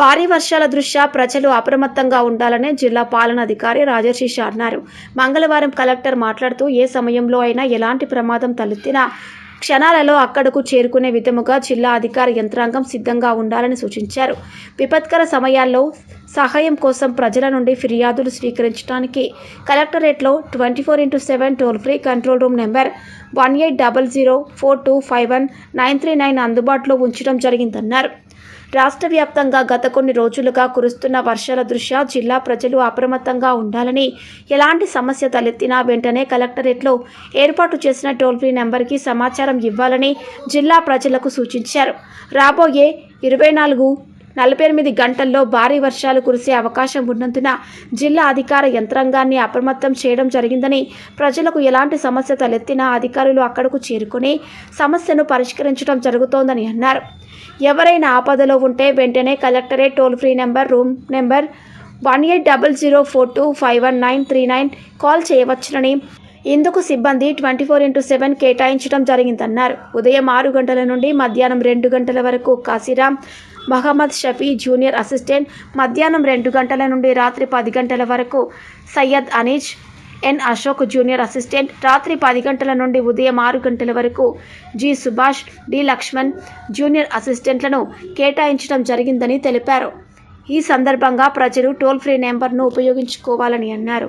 భారీ వర్షాల దృష్ట్యా ప్రజలు అప్రమత్తంగా ఉండాలని జిల్లా పాలనాధికారి రాజశీష అన్నారు మంగళవారం కలెక్టర్ మాట్లాడుతూ ఏ సమయంలో అయినా ఎలాంటి ప్రమాదం తలెత్తినా క్షణాలలో అక్కడకు చేరుకునే విధముగా జిల్లా అధికార యంత్రాంగం సిద్ధంగా ఉండాలని సూచించారు. విపత్కర సమయాల్లో సహాయం కోసం ప్రజల నుండి ఫిర్యాదులు స్వీకరించడానికి కలెక్టరేట్లో twenty four into seven toll free control room number one eight double zero four two five one nine three nine అందుబాటులో ఉంచడం జరిగిందన్నారు. రాష్ట్ర వ్యాప్తంగా గత కొన్ని రోజులుగా కురుస్తున్న వర్షాల దృష్ట్యా జిల్లా ప్రజలు అప్రమత్తంగా ఉండాలని ఎలాంటి సమస్య తలెత్తినా వెంటనే కలెక్టరేట్లో ఏర్పాటు చేసిన టోల్ ఫ్రీ నెంబర్కి సమాచారం ఇవ్వాలని జిల్లా ప్రజలకు సూచించారు. రాబోయే ఇరవై నాలుగు నలభై ఎనిమిది గంటల్లో భారీ వర్షాలు కురిసే అవకాశం ఉన్నందున జిల్లా అధికార యంత్రాంగాన్ని అప్రమత్తం చేయడం జరిగిందని ప్రజలకు ఎలాంటి సమస్య తలెత్తినా అధికారులు అక్కడకు చేరుకుని సమస్యను పరిష్కరించడం జరుగుతోందని అన్నారు. ఎవరైనా ఆపదలో ఉంటే వెంటనే collectorate toll free number room number one eight double zero four two five one nine three nine call చేయవచ్చునని ఇందుకు సిబ్బంది ట్వంటీ ఫోర్ ఇంటూ సెవెన్ కేటాయించడం జరిగిందన్నారు. ఉదయం ఆరు గంటల నుండి మధ్యాహ్నం రెండు గంటల వరకు కాశీరాం మహమ్మద్ షఫీ జూనియర్ అసిస్టెంట్ మధ్యాహ్నం రెండు గంటల నుండి రాత్రి పది గంటల వరకు Syed Aneez N Ashok junior assistant రాత్రి పది గంటల నుండి ఉదయం ఆరు గంటల వరకు G Subhash D Laxman junior అసిస్టెంట్లను కేటాయించడం జరిగిందని తెలిపారు. ఈ సందర్భంగా ప్రజలు టోల్ ఫ్రీ నెంబర్ను ఉపయోగించుకోవాలని అన్నారు.